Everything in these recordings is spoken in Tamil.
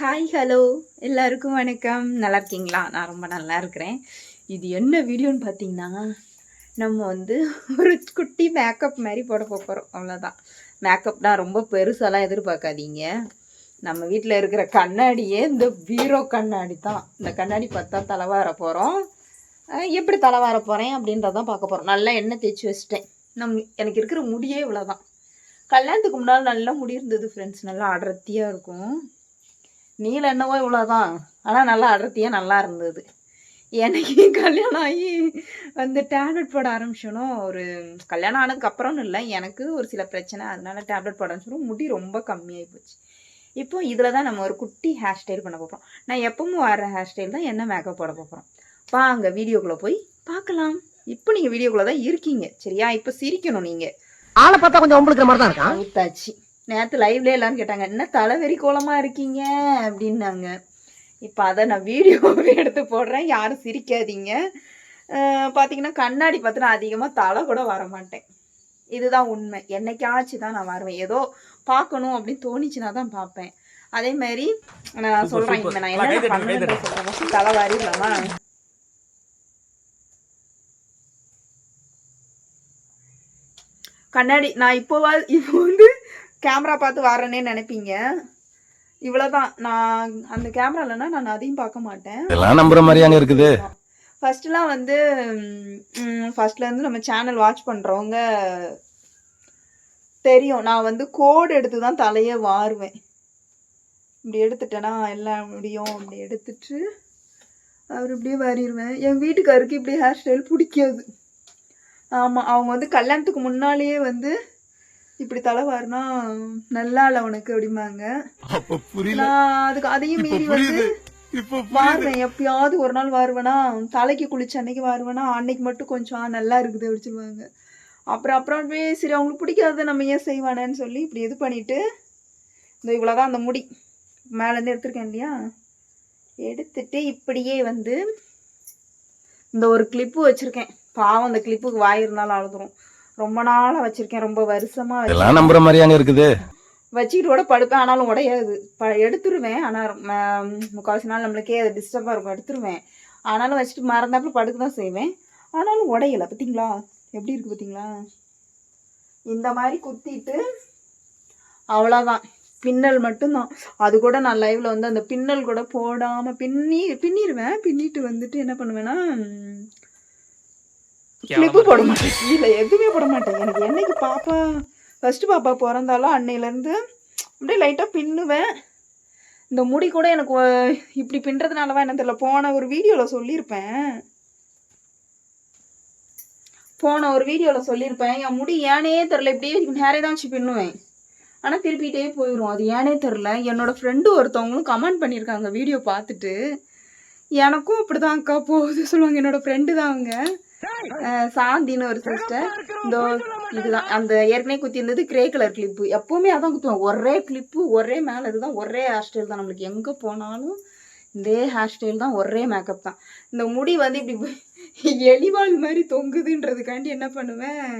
ஹாய் ஹலோ எல்லாருக்கும் வணக்கம். நல்லா இருக்கீங்களா? நான் ரொம்ப நல்லா இருக்கிறேன். இது என்ன வீடியோன்னு பார்த்தீங்கன்னா நம்ம வந்து ஒரு குட்டி மேக்கப் மாதிரி போட போகிறோம் அவ்வளோதான் மேக்கப்னா ரொம்ப பெருசாலாம் எதிர்பார்க்காதீங்க. நம்ம வீட்டில் இருக்கிற கண்ணாடியே இந்த பீரோ கண்ணாடி தான். இந்த கண்ணாடி பார்த்தா தலைவார போகிறோம் எப்படி தலைவார போகிறேன் அப்படின்றதான் பார்க்க போகிறோம் நல்லா எண்ணெய் தேய்ச்சி வச்சிட்டேன். நம் எனக்கு இருக்கிற முடியே இவ்வளோதான் கல்யாணத்துக்கு முன்னால் நல்லா முடி இருந்தது ஃப்ரெண்ட்ஸ் நல்லா அடர்த்தியாக இருக்கும். நீல என்னவோ இவ்வளோதான் ஆனால் நல்லா அடர்த்தியாக நல்லா இருந்தது. எனக்கு கல்யாணம் ஆகி வந்து டேப்லெட் போட ஆரம்பிச்சோனோ ஒரு கல்யாணம் ஆனதுக்கு அப்புறம்னு இல்லை. எனக்கு ஒரு சில பிரச்சனை அதனால டேப்லெட் போட ஆரம்பிச்சோம் முடி ரொம்ப கம்மியாகி போச்சு. இப்போ இதில் தான் நம்ம ஒரு குட்டி ஹேர் ஸ்டைல் பண்ண போகிறோம் நான் எப்பவும் வர ஹேர் ஸ்டைல் தான் என்ன மேக்கப் போட போகிறோம் வாங்க வீடியோக்குள்ளே போய் பார்க்கலாம். இப்போ நீங்கள் வீடியோக்குள்ளே தான் இருக்கீங்க. சரியா? இப்போ சிரிக்கணும் நீங்கள் ஆளை பார்த்தா கொஞ்சம் உங்களுக்கு மாதிரி தான் இருக்கான் ஊத்தாச்சு நேற்று லைவ்ல எல்லாரும் கேட்டாங்க என்ன தலைவெறி கோலமா இருக்கீங்க? அப்படின்னாங்க. இப்போ அதை நான் வீடியோவே எடுத்து போடுறேன் யாரும் சிரிக்காதீங்க. பார்த்தீங்கன்னா கண்ணாடி பார்த்து நான் அதிகமாக தலை கூட வர மாட்டேன் இதுதான் உண்மை. என்னைக்காச்சும் தான் நான் வருவேன். ஏதோ பார்க்கணும் அப்படின்னு தோணிச்சுன்னா தான் பார்ப்பேன். அதே மாதிரி நான் சொல்கிறேன் இப்போ நான் என்ன பண்ணுறேன் சொல்கிறேன் தலை வாரிடலாமா? கண்ணாடி நான் இப்போ இப்போ வந்து கேமரா பார்த்து வரேனே நினைப்பீங்க. இவ்வளோதான் நான் அந்த கேமரா இல்லைன்னா நான் அதையும் பார்க்க மாட்டேன். இதெல்லாம் நம்புற மாதிரியாங்க இருக்குது. ஃபர்ஸ்ட்லாம் வந்து ஃபர்ஸ்ட்ல இருந்து நம்ம சேனல் வாட்ச் பண்றவங்க தெரியும். நான் வந்து கோடு எடுத்து தான் தலையே வாருவேன். இப்படி எடுத்துட்டேன்னா எல்லாம் முடியும். அப்படி எடுத்துட்டு அவர் இப்படியே வாரிடுவேன் என் வீட்டுக்காருக்கு இப்படி ஹேர் ஸ்டைல் பிடிக்காது. ஆமாம் அவங்க வந்து கல்யாணத்துக்கு முன்னாலேயே வந்து இப்படி தலை வாரினா நல்லா இல்லை உனக்கு அப்படிம்பாங்க. நான் அதுக்கு அதையும் மீறி வந்து வாருவேன். எப்பயாவது ஒரு நாள் வாருவேனா தலைக்கு குளிச்ச அன்னைக்கு வாருவேனா அன்னைக்கு மட்டும் கொஞ்சம் நல்லா இருக்குது அப்படி சொல்லுவாங்க அப்புறம் அப்புறம் அப்படியே சரி அவங்களுக்கு பிடிக்காத நம்ம ஏன் செய்வானேன்னு சொல்லி இப்படி இது பண்ணிட்டு இந்த இவ்வளோதான் அந்த முடி. மேலேருந்து எடுத்திருக்கேன் இல்லையா? எடுத்துட்டு இப்படியே வந்து இந்த ஒரு கிளிப்பு வச்சிருக்கேன். பாவம் அந்த கிளிப்புக்கு வாய் இருந்தாலும் அழுதுரும். ரொம்ப நாளாக வச்சிருக்கேன் ரொம்ப வருஷமா. இதெல்லாம் நம்புற மாதிரியாங்க இருக்குது. வச்சுக்கிட்டு கூட படுப்பேன் ஆனாலும் உடையாது. ப எடுத்துருவேன் ஆனால் முக்கால்வாசி நாள் நம்மளுக்கே அது டிஸ்டர்பாக இருக்கும் எடுத்துருவேன். ஆனாலும் வச்சுட்டு மறந்தாப்புல படுக்க தான் செய்வேன். ஆனாலும் உடையலை பார்த்தீங்களா எப்படி இருக்குது பார்த்தீங்களா இந்த மாதிரி குத்திட்டு அவ்வளோதான் பின்னல் மட்டும்தான். அது கூட நான் லைவ்ல வந்து அந்த பின்னல் கூட போடாமல் பின்னி பின்னிடுவேன் பின்னிட்டு வந்துட்டு என்ன பண்ணுவேன்னா கிளிப்பு போட மாட்டேன். கீழே எதுவுமே போட மாட்டேன். எனக்கு என்னைக்கு பாப்பா ஃபர்ஸ்ட் பாப்பா பிறந்தாலும் அன்னையிலேருந்து அப்படியே லைட்டாக பின்னுவேன். இந்த முடி கூட எனக்கு இப்படி பின்றதுனாலவா என்ன தெரியல. போன ஒரு வீடியோவில் சொல்லியிருப்பேன். போன ஒரு வீடியோவில் சொல்லியிருப்பேன். என் முடி ஏனே தெரில இப்படியே நேரே தான் வச்சு பின்னுவேன். ஆனால் திருப்பிட்டே போயிடும் அது ஏனே தெரில என்னோட ஃப்ரெண்டு ஒருத்தவங்களும் கமெண்ட் பண்ணியிருக்காங்க. வீடியோ பார்த்துட்டு. எனக்கும் அப்படிதான் அக்கா. போகுது சொல்லுவாங்க. என்னோட ஃப்ரெண்டு தான் அவங்க. சாந்தின்னு ஒரு சிஸ்டர் இந்த இதுதான். அந்த ஏற்கனவே குத்தி இருந்தது கிரே கலர் கிளிப்பு எப்பவுமே அதான் குத்துவோம் ஒரே கிளிப்பு ஒரே மேலே இதுதான். ஒரே ஹேர் ஸ்டைல் தான் நம்மளுக்கு. எங்கே போனாலும் இதே ஹேர் ஸ்டைல் தான். ஒரே மேக்கப் தான். இந்த முடி வந்து இப்படி எலிவாள் மாதிரி தொங்குதுன்றதுக்காண்டி என்ன பண்ணுவேன்?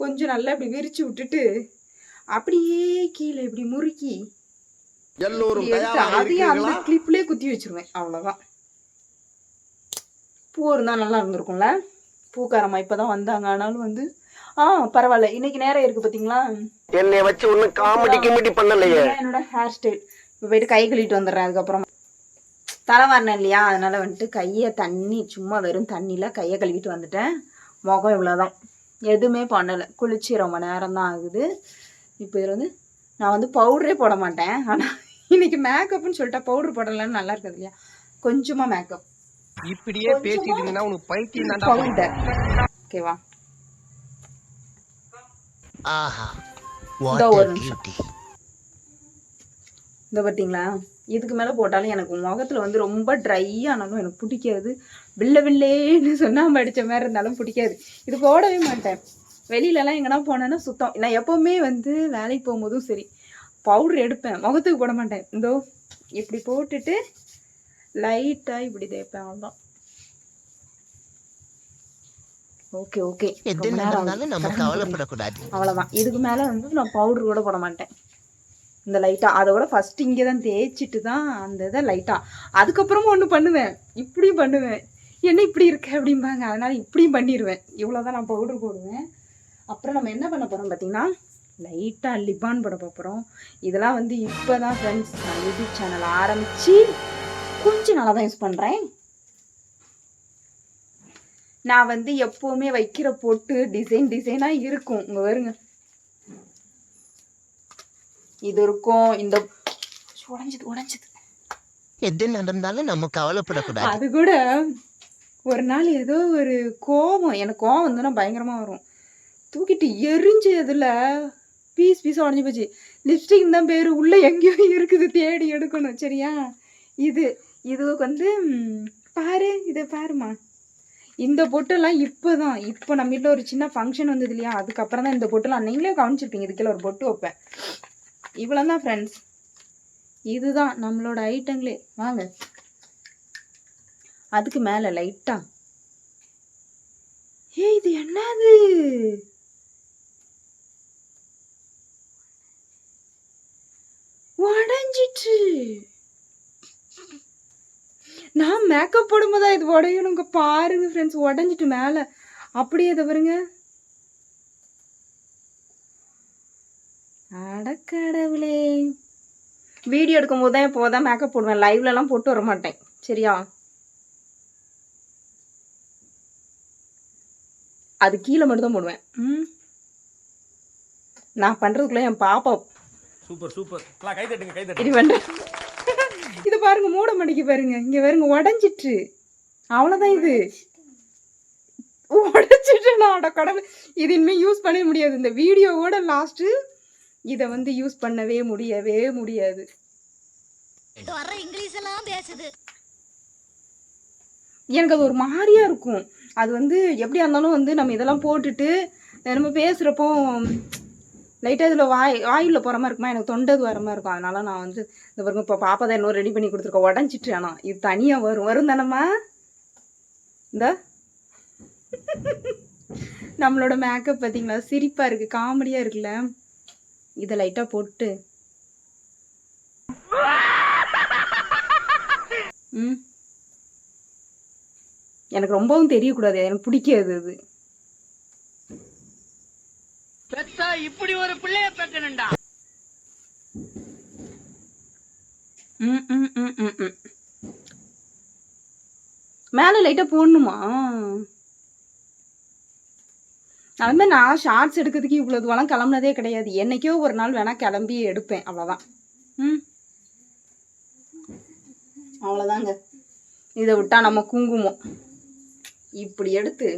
கொஞ்சம் நல்லா இப்படி விரிச்சு விட்டுட்டு அப்படியே கீழே இப்படி முறுக்கி அதையும் அந்த கிளிப்லேயே குத்தி வச்சிருவேன். அவ்வளோதான் பூ இருந்தால் நல்லா இருந்திருக்கும்ல? பூக்காரம்மா இப்போ தான் வந்தாங்க. ஆனாலும் வந்து ஆ பரவாயில்ல. இன்னைக்கு நேரம் இருக்கு பார்த்தீங்களா என்னை வச்சு ஒன்னும் காமெடி கிமெடி பண்ணலையே. என்னோட ஹேர் ஸ்டைல் இப்போ போயிட்டு கை கழுவிட்டு வந்துடுறேன் அதுக்கப்புறம். தலை வரணும் இல்லையா? அதனால வந்துட்டு கையை தண்ணி சும்மா வெறும் தண்ணியில் கையை கழுவிட்டு வந்துட்டேன். முகம் இவ்வளோதான் எதுவுமே பண்ணலை. குளிச்சு ரொம்ப நேரம் தான் ஆகுது. இப்போ இதில் வந்து நான் வந்து பவுடரே போட மாட்டேன். ஆனால் இன்னைக்கு மேக்கப்னு சொல்லிட்டா பவுடர் போடலன்னு நல்லா இருக்குது இல்லையா? கொஞ்சமாக மேக்கப் இப்படியே பேசிட்டு இருந்தா உனக்கு பைத்தியம் தான்டா ஓகேவா ஆஹா இந்த பார்த்தீங்களா இதுக்கு மேலே போட்டாலும் எனக்கு முகத்தில் வந்து ரொம்ப ட்ரை ஆனாலும் எனக்கு பிடிக்காது. வில்ல வில்லேன்னு சொன்னாம அடித்த மாதிரி இருந்தாலும் பிடிக்காது. இது போடவே மாட்டேன். வெளியிலலாம் எங்கன்னா போனேன்னா சுத்தம். நான் எப்போவுமே வந்து வேலைக்கு போகும்போதும் சரி பவுடர் எடுப்பேன். முகத்துக்கு போட மாட்டேன். இதோ இப்படி போட்டுட்டு லைட்டாக இப்படி தேய்ப்பேன் அவ்வளோதான் ஓகே ஓகே. எது நடந்தாலும் நம்ம கவலைப்படக்கூடாது. அவ்வளோதான் இதுக்கு மேலே வந்து நான் பவுடர் கூட போட மாட்டேன். இந்த லைட்டாக அதோட ஃபஸ்ட்டு இங்கே தான் தேய்ச்சிட்டு தான் அந்த இதை லைட்டாக அதுக்கப்புறமா ஒன்று பண்ணுவேன். இப்படியும் பண்ணுவேன். என்ன இப்படி இருக்கு அப்படிம்பாங்க. அதனால் இப்படியும் பண்ணிடுவேன் இவ்வளோ தான் நான் பவுடர் போடுவேன். அப்புறம் நம்ம என்ன பண்ண போகிறோம் பார்த்தீங்கன்னா லைட்டாக லிபான் போட போகிறோம் இதெல்லாம் வந்து இப்போ தான் ஃப்ரெண்ட்ஸ் நான் யூடியூப் சேனல் ஆரம்பித்து கொஞ்சம் நல்லா தான் யூஸ் பண்ணுறேன் நான் வந்து எப்போவுமே வைக்கிற பொட்டு டிசைன் டிசைனாக இருக்கும். இங்கே வருங்க இது இருக்கும். இந்த உடஞ்சது உடஞ்சது. எது நடந்தாலும் நம்ம கவலைப்படக்கூடாது. அது கூட ஒரு நாள் ஏதோ ஒரு கோபம் எனக்கு கோபம் வந்துன்னா பயங்கரமாக வரும். தூக்கிட்டு எரிஞ்சு அதில் பீஸ் பீஸ் உடஞ்சி போச்சு. லிப்ஸ்டிக் தான் பேர். உள்ளே எங்கேயோ இருக்குது. தேடி எடுக்கணும். சரியா? இது. இது வந்து பாரு இதை பாருமா இந்த பொட்டெல்லாம் இப்போ தான் இப்போ நம்ம வீட்டில் ஒரு சின்ன ஃபங்க்ஷன் வந்தது இல்லையா? அதுக்கப்புறம் தான் இந்த பொட்டெல்லாம் நீங்களே கவனிச்சிருப்பீங்க இதுக்கெல்லாம் ஒரு பொட்டு வைப்பேன். இவ்வளோ தான் ஃப்ரெண்ட்ஸ் இதுதான் நம்மளோட ஐட்டங்களே வாங்க. அதுக்கு மேலே லைட்டாக ஏய் இது என்னது உடஞ்சிட்டு மேக்கப் போடும்போது இது உடையணுங்க பாருங்க ஃப்ரெண்ட்ஸ் உடஞ்சிட்டு மேலே. அப்படியே இதை பாருங்க. அடக்கடவுளே வீடியோ எடுக்கும் போது தான் இப்போ தான் மேக்கப் போடுவேன். லைவ்லலாம் போட்டு வர மாட்டேன் சரியா? அது கீழே மட்டும் தான் போடுவேன். ம். நான் பண்ணுறதுக்குள்ளே என் பாப்பா சூப்பர் சூப்பர். கை தட்டுங்க கை இது பாருங்க மூட மடிக்கு பாருங்க. இங்கே பாருங்க உடஞ்சிட்டு அவ்வளோதான் இது. உடச்சிட்டு நான் கடவுள். இது இனிமேல் யூஸ் பண்ணவே முடியாது. இந்த வீடியோவோட லாஸ்ட்டு இதை வந்து யூஸ் பண்ணவே முடியவே முடியாது. எனக்கு அது ஒரு மாதிரியா இருக்கும். அது வந்து எப்படியா இருந்தாலும் வந்து நம்ம இதெல்லாம் போட்டுட்டு நம்ம பேசுகிறப்போ லைட்டாக இதில் வாய் வாயுள்ள போகிற மாதிரி இருக்குமா? எனக்கு தொண்டது வர மாதிரி இருக்கும். அதனால நான் வந்து இந்த பாருங்க இப்போ பாப்பா தான் இன்னொரு ரெடி பண்ணி கொடுத்துருக்கோம் உடஞ்சிட்டு ஆனால் இது தனியாக வரும். வரும் தானம்மா? இந்த? நம்மளோட மேக்கப் பார்த்தீங்களா சிரிப்பாக இருக்குது காமெடியாக இருக்குல்ல? இதை லைட்டாக போட்டு. ம். எனக்கு ரொம்பவும் தெரியக்கூடாது. எனக்கு பிடிக்காது அது. இப்படி ஒரு பிள்ளைய ம், மேல லைட்டா போடணுமா? அது மாதிரி நான் ஷார்ட்ஸ் எடுக்கிறதுக்கு இவ்வளோ தூரம் கிளம்புனதே கிடையாது. என்னைக்கோ ஒரு நாள் வேணால் கிளம்பி எடுப்பேன். அவ்வளோதான் ம். அவ்வளோதாங்க இதை விட்டா நம்ம குங்குமம். இப்படி எடுத்து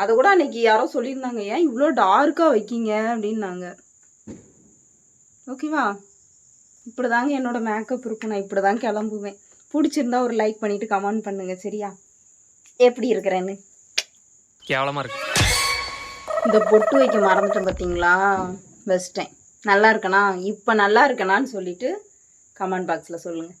அதை கூட அன்னைக்கு யாரோ சொல்லியிருந்தாங்க ஏன் இவ்வளோ டார்க்காக வைக்கீங்க? அப்படின்னாங்க. ஓகேவா இப்படி தாங்க என்னோட மேக்கப் இருக்கும். நான் இப்படி தான் கிளம்புவேன். பிடிச்சிருந்தா ஒரு லைக் பண்ணிட்டு கமெண்ட் பண்ணுங்க சரியா? எப்படி இருக்கிறேன்னு? கேவலமா இருக்கு. இந்த பொட்டு வைக்க மறந்துட்டேன் பார்த்தீங்களா வச்சிட்டேன். நல்லா இருக்கனா? இப்போ நல்லா இருக்கனான்னு சொல்லிட்டு கமெண்ட் பாக்ஸில் சொல்லுங்கள்